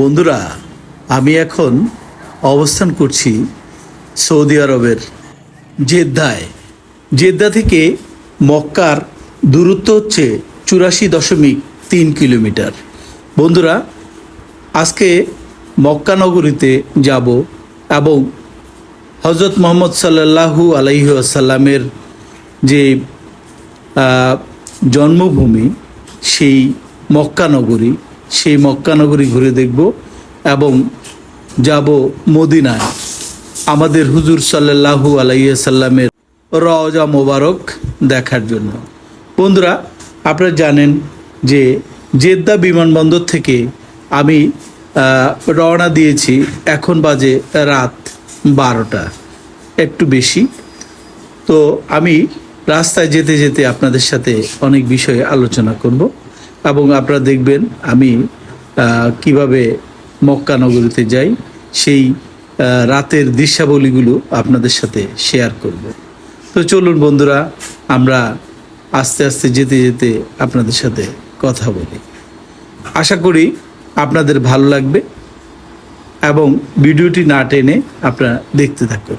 বন্ধুরা, আমি এখন অবস্থান করছি সৌদি আরবের জেদ্দায়। জেদ্দা থেকে মক্কার দূরত্ব হচ্ছে চুরাশি দশমিক তিন কিলোমিটার। বন্ধুরা, আজকে মক্কা নগরীতে যাব এবং হজরত মোহাম্মদ সাল্লাল্লাহু আলাইহি আসাল্লামের যে জন্মভূমি, সেই মক্কা নগরী সেই মক্কানগরী ঘুরে দেখব এবং যাব মদিনায়। আমাদের হুজুর সাল্লাল্লাহু আলাইহি সাল্লামের রওজা মোবারক দেখার জন্য। বন্ধুরা, আপনারা জানেন যে জেদ্দা বিমানবন্দর থেকে আমি রওনা দিয়েছি এখন বাজে রাত বারোটা। একটু বেশি। তো আমি রাস্তায় যেতে যেতে আপনাদের সাথে অনেক বিষয়ে আলোচনা করব। এবং আপনারা দেখবেন আমি কীভাবে মক্কা নগরীতে যাই, সেই রাতের দৃশ্যাবলীগুলো আপনাদের সাথে শেয়ার করব। তো চলুন বন্ধুরা, আমরা আস্তে আস্তে যেতে যেতে আপনাদের সাথে কথা বলি। আশা করি আপনাদের ভালো লাগবে এবং ভিডিওটি না টেনে আপনারা দেখতে থাকুন।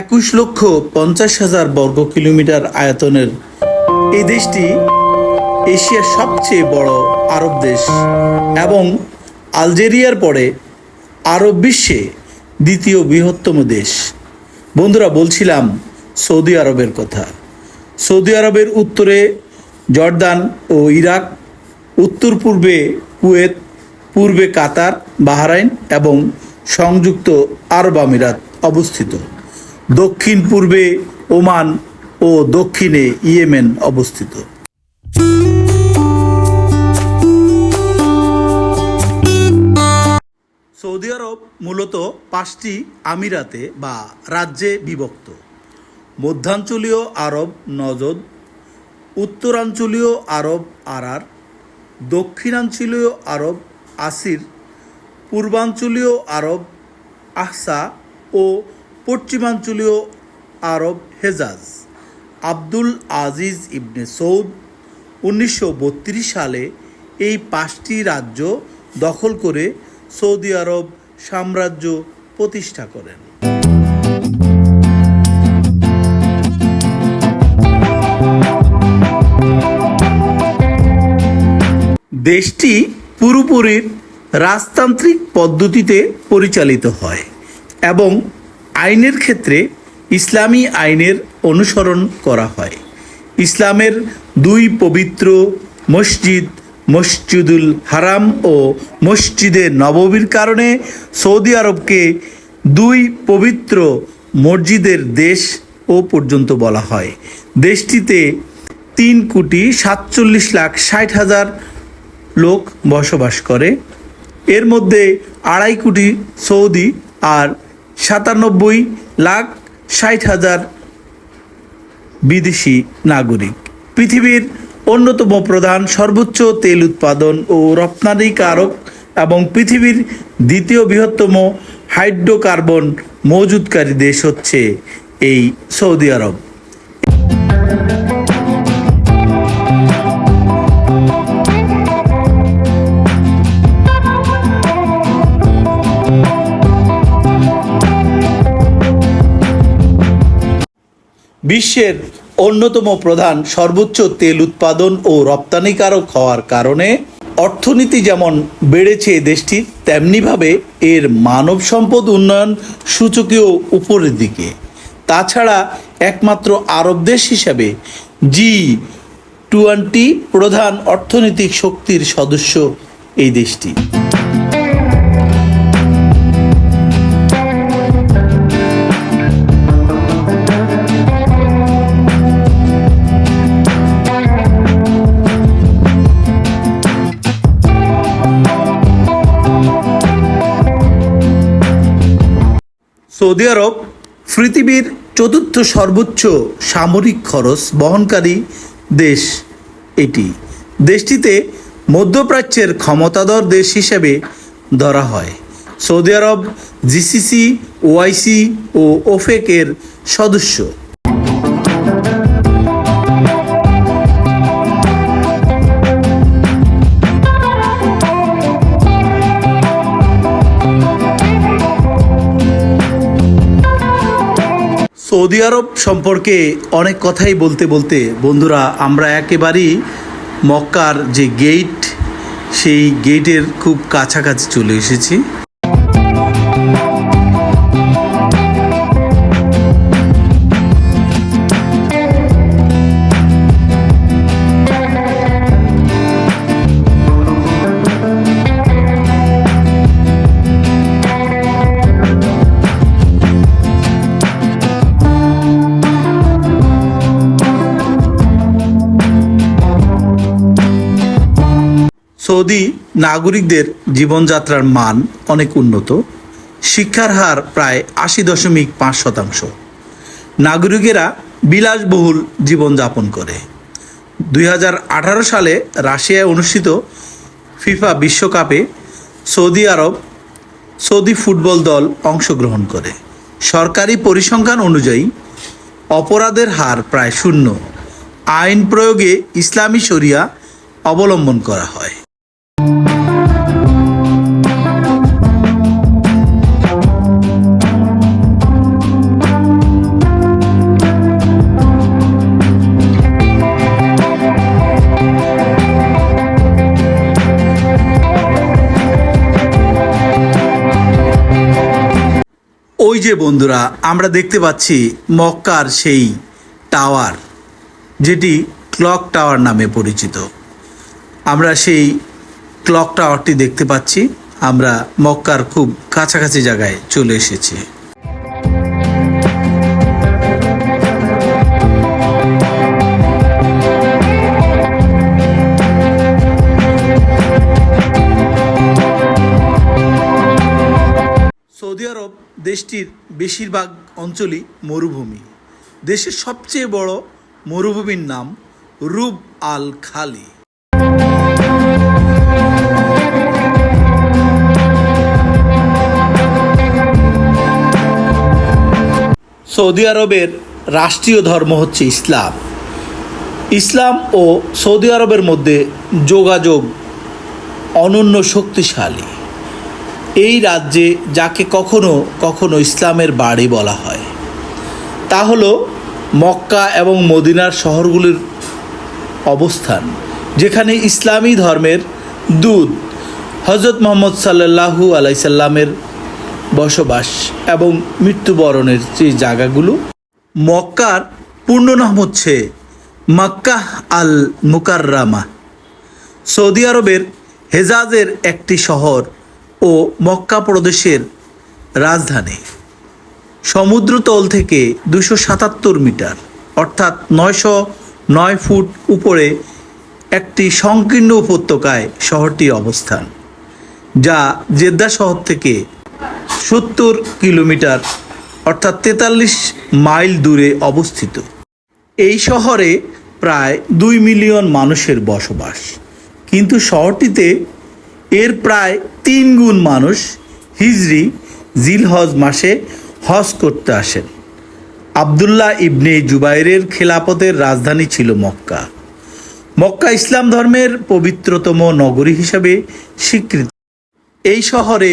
একুশ লক্ষ পঞ্চাশ হাজার বর্গ কিলোমিটার আয়তনের এই দেশটি এশিয়ার সবচেয়ে বড় আরব দেশ এবং আলজেরিয়ার পরে আরব বিশ্বে দ্বিতীয় বৃহত্তম দেশ। বন্ধুরা, বলছিলাম সৌদি আরবের কথা। সৌদি আরবের উত্তরে জর্দান ও ইরাক উত্তর পূর্বে কুয়েত, পূর্বে কাতার, বাহরাইন এবং সংযুক্ত আরব আমিরাত অবস্থিত। দক্ষিণ পূর্বে ওমান ও দক্ষিণে ইয়েমেন অবস্থিত। সৌদি আরব মূলত পাঁচটি আমিরাতে বা রাজ্যে বিভক্ত। মধ্যাঞ্চলীয় আরব নজদ, উত্তরাঞ্চলীয় আরব আরার, দক্ষিণাঞ্চলীয় আরব আসির, পূর্বাঞ্চলীয় আরব আহসা ও পশ্চিমাঞ্চলীয় আরব হেজাজ আব্দুল আজিজ ইবনে সৌদ উনিশশো বত্রিশ সালে এই পাঁচটি রাজ্য দখল করে সৌদি আরব সাম্রাজ্য প্রতিষ্ঠা করেন। দেশটি পুরোপুরি রাজতান্ত্রিক পদ্ধতিতে পরিচালিত হয় এবং আইনের ক্ষেত্রে ইসলামী আইনের অনুসরণ করা হয়। ইসলামের দুই পবিত্র মসজিদ, মসজিদুল হারাম ও মসজিদে নববীর কারণে সৌদি আরবকে দুই পবিত্র মসজিদের দেশ ও পর্যন্ত বলা হয়। দেশটিতে তিন কোটি সাতচল্লিশ লাখ ষাট হাজার লোক বসবাস করে। এর মধ্যে আড়াই কোটি সৌদি আর সাতানব্বই লাখ ষাট হাজার বিদেশি নাগরিক। পৃথিবীর অন্যতম প্রধান সর্বোচ্চ তেল উৎপাদন ও রপ্তানিকারক এবং পৃথিবীর দ্বিতীয় বৃহত্তম হাইড্রোকার্বন মজুদকারী দেশ হচ্ছে এই সৌদি আরব। বিশ্বের অন্যতম প্রধান সর্বোচ্চ তেল উৎপাদন ও রপ্তানিকারক হওয়ার কারণে অর্থনীতি যেমন বেড়েছে দেশটির, তেমনিভাবে এর মানব সম্পদ উন্নয়ন সূচকীয় উপরের দিকে। তাছাড়া একমাত্র আরব দেশ হিসাবে জি টোয়েন্টি প্রধান অর্থনৈতিক শক্তির সদস্য এই দেশটি। সৌদি আরব পৃথিবীর চতুর্থ সর্বোচ্চ সামরিক খরচ বহনকারী দেশ এটি। দেশটিতে মধ্যপ্রাচ্যের ক্ষমতাধর দেশ হিসেবে ধরা হয়। সৌদি আরব, জিসিসি ওআইসি ও ওফেকের সদস্য। সৌদি আরব সম্পর্কে অনেক কথাই বলতে বলতে, বন্ধুরা, আমরা একেবারেই মক্কার যে গেট সেই গেটের খুব কাছাকাছি চলে এসেছি। সৌদি নাগরিকদের জীবনযাত্রার মান অনেক উন্নত। শিক্ষার হার প্রায় আশি দশমিক পাঁচ শতাংশ। নাগরিকেরা বিলাসবহুল জীবনযাপন করে। দুই হাজার আঠারো সালে রাশিয়ায় অনুষ্ঠিত ফিফা বিশ্বকাপে সৌদি আরব সৌদি ফুটবল দল অংশগ্রহণ করে। সরকারি পরিসংখ্যান অনুযায়ী অপরাধের হার প্রায় শূন্য। আইন প্রয়োগে ইসলামী শরিয়া অবলম্বন করা হয়। যে বন্ধুরা, আমরা দেখতে পাচ্ছি মক্কার সেই টাওয়ার, যেটি ক্লক টাওয়ার নামে পরিচিত। আমরা সেই ক্লক টাওয়ারটি দেখতে পাচ্ছি। আমরা মক্কার খুব কাছাকাছি জায়গায় চলে এসেছি। দেশটির বেশিরভাগ অঞ্চলই মরুভূমি। দেশের সবচেয়ে বড় মরুভূমির নাম রুব আল খালি। সৌদি আরবের রাষ্ট্রীয় ধর্ম হচ্ছে ইসলাম। ইসলাম ও সৌদি আরবের মধ্যে যোগাযোগ অনন্য শক্তিশালী। এই রাজ্যে যাকে কখনো কখনো ইসলামের বাড়ি বলা হয়। তা হলো মক্কা এবং মদিনার শহরগুলির অবস্থান, যেখানে ইসলামী ধর্মের দূত হজরত মোহাম্মদ সাল্লাল্লাহু আলাইসাল্লামের বসবাস এবং মৃত্যুবরণের যে জায়গাগুলো, মক্কার পূর্ণ নাম হচ্ছে মক্কাহ আল মুকাররামা সৌদি আরবের হেজাজের একটি শহর ও মক্কা প্রদেশের রাজধানী। সমুদ্রতল থেকে দুশো সাতাত্তর মিটার, অর্থাৎ নয়শো নয় ফুট উপরে একটি সংকীর্ণ উপত্যকায় শহরটি অবস্থান, যা জেদ্দা শহর থেকে সত্তর কিলোমিটার, অর্থাৎ তেতাল্লিশ মাইল দূরে অবস্থিত। এই শহরে প্রায় দুই মিলিয়ন মানুষের বসবাস। কিন্তু শহরটিতে এর প্রায় তিন গুণ মানুষ হিজরি, জিলহজ মাসে হজ করতে আসেন। আবদুল্লাহ ইবনে জুবাইরের খেলাপতের রাজধানী ছিল মক্কা। মক্কা ইসলাম ধর্মের পবিত্রতম নগরী হিসাবে স্বীকৃত। এই শহরে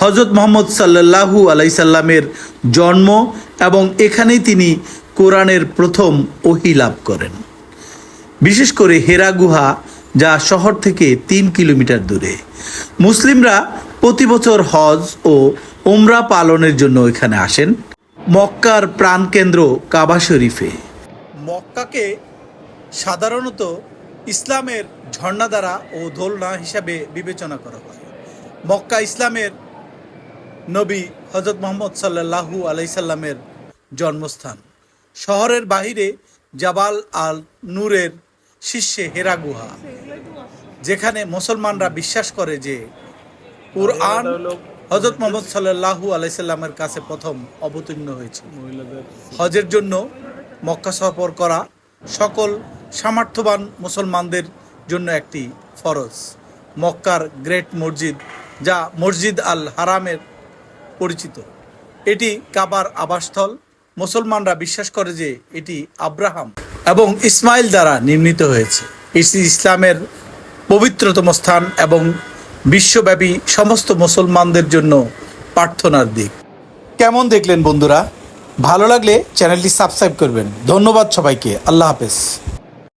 হজরত মোহাম্মদ সাল্লাল্লাহু আলাইসাল্লামের জন্ম এবং এখানেই তিনি কোরআনের প্রথম ওহি লাভ করেন। বিশেষ করে হেরা গুহা যা শহর থেকে তিন কিলোমিটার দূরে। মুসলিমরা প্রতি বছর হজ ও ওমরা পালনের জন্য এখানে আসেন। মক্কার প্রাণকেন্দ্র কাবা শরীফে। মক্কাকে সাধারণত ইসলামের ঝর্ণাধারা ও দোলনা হিসাবে বিবেচনা করা হয়। মক্কা ইসলামের নবী হজরত মোহাম্মদ সাল্লাল্লাহু আলাইসাল্লামের জন্মস্থান। শহরের বাহিরে জাবাল আল নূরের শীর্ষে হেরা গুহা, যেখানে মুসলমানরা বিশ্বাস করে যে কুরআন হজরত মোহাম্মদ সাল্লাল্লাহু আলাইসাল্লামের কাছে প্রথম অবতীর্ণ হয়েছে। হজের জন্য মক্কা সফর করা সকল সামর্থ্যবান মুসলমানদের জন্য একটি ফরজ। মক্কার গ্রেট মসজিদ, যা মসজিদ আল হারামের পরিচিত। এটি কাবার আবাসস্থল। মুসলমানরা বিশ্বাস করে যে এটি আব্রাহাম। এবং ইসমাইল দ্বারা নির্মিত হয়েছে। এটি ইসলামের পবিত্রতম স্থান এবং বিশ্বব্যাপী সমস্ত মুসলমানদের জন্য প্রার্থনার দিক। কেমন দেখলেন বন্ধুরা? ভালো লাগলে চ্যানেলটি সাবস্ক্রাইব করবেন। ধন্যবাদ সবাইকে। আল্লাহ হাফেজ।